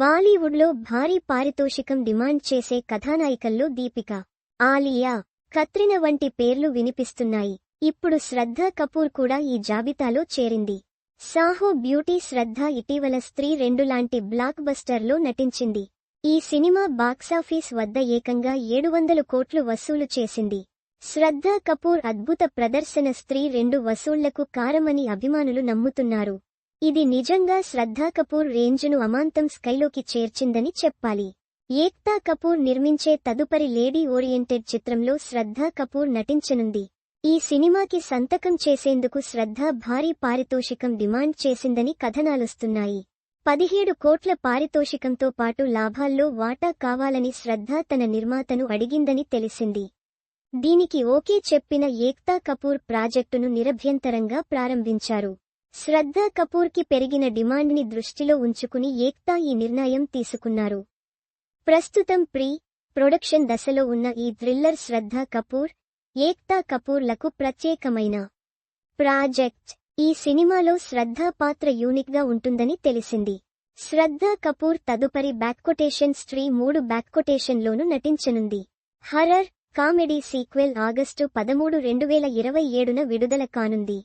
బాలీవుడ్లో భారీ పారితోషికం డిమాండ్ చేసే కథానాయికల్లో దీపిక ఆలియా కత్రిన వంటి పేర్లు వినిపిస్తున్నాయి. ఇప్పుడు శ్రద్ధా కపూర్ కూడా ఈ జాబితాలో చేరింది. సాహో బ్యూటీ శ్రద్ధ ఇటీవల స్త్రీ రెండు లాంటి బ్లాక్ బస్టర్లో నటించింది. ఈ సినిమా బాక్సాఫీస్ వద్ద ఏకంగా ఏడు వందల కోట్లు వసూలు చేసింది. శ్రద్ధా కపూర్ అద్భుత ప్రదర్శన స్త్రీ రెండు వసూళ్ళకు కారమని అభిమానులు నమ్ముతున్నారు. ఇది నిజంగా శ్రద్ధా కపూర్ రేంజ్ను అమాంతం స్కైలోకి చేర్చిందని చెప్పాలి. ఏక్తా కపూర్ నిర్మించే తదుపరి లేడీ ఓరియంటెడ్ చిత్రంలో శ్రద్ధా కపూర్ నటించనుంది. ఈ సినిమాకి సంతకం చేసేందుకు శ్రద్ధ భారీ పారితోషికం డిమాండ్ చేసిందని కథనాలొస్తున్నాయి. పదిహేడు కోట్ల పారితోషికంతో పాటు లాభాల్లో వాటా కావాలని శ్రద్ధ తన నిర్మాతను అడిగిందని తెలిసింది. దీనికి ఓకే చెప్పిన ఏక్తా కపూర్ ప్రాజెక్టును నిరభ్యంతరంగా ప్రారంభించారు. శ్రద్ధా కపూర్కి పెరిగిన డిమాండ్ని దృష్టిలో ఉంచుకుని ఏక్తా ఈ నిర్ణయం తీసుకున్నారు. ప్రస్తుతం ప్రీ ప్రొడక్షన్ దశలో ఉన్న ఈ థ్రిల్లర్ శ్రద్ధా కపూర్ ఏక్తా కపూర్లకు ప్రత్యేకమైన ప్రాజెక్ట్. ఈ సినిమాలో శ్రద్ధా పాత్ర యూనిక్గా ఉంటుందని తెలిసింది. శ్రద్ధా కపూర్ తదుపరి బ్యాక్కొటేషన్ స్ట్రీ మూడు బ్యాక్కొటేషన్లోనూ నటించనుంది. హర్రర్ కామెడీ సీక్వెల్ ఆగస్టు పదమూడు రెండు వేల ఇరవై ఏడున విడుదల కానుంది.